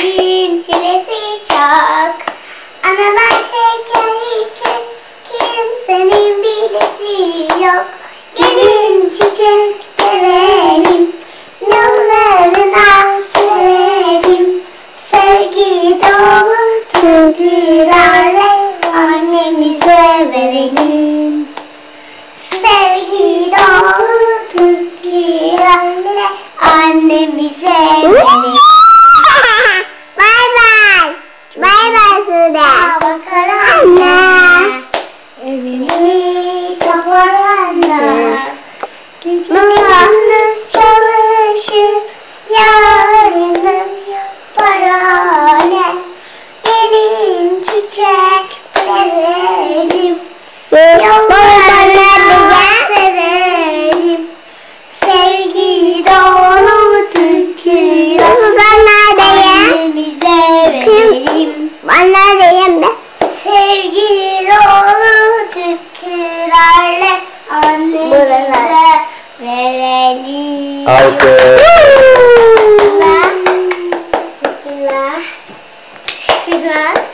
Elin çilesi çok. Analar şekeri kim, kimsenin bilesi yok. Gelin çiçek verelim Yollarına serelim Sevgi dolu türkülerle Annemize verelim. Sevgi dolu türkülerle Annemize verelim. Sude. Bakar anne. Evini toparlanma. Mühendis çalışır. Yarını parane. Gelin çiçek verelim. Yollarına Bir olur tükürerle annemize verelim. Alkış. Teşekkürler. Teşekkürler. Teşekkürler.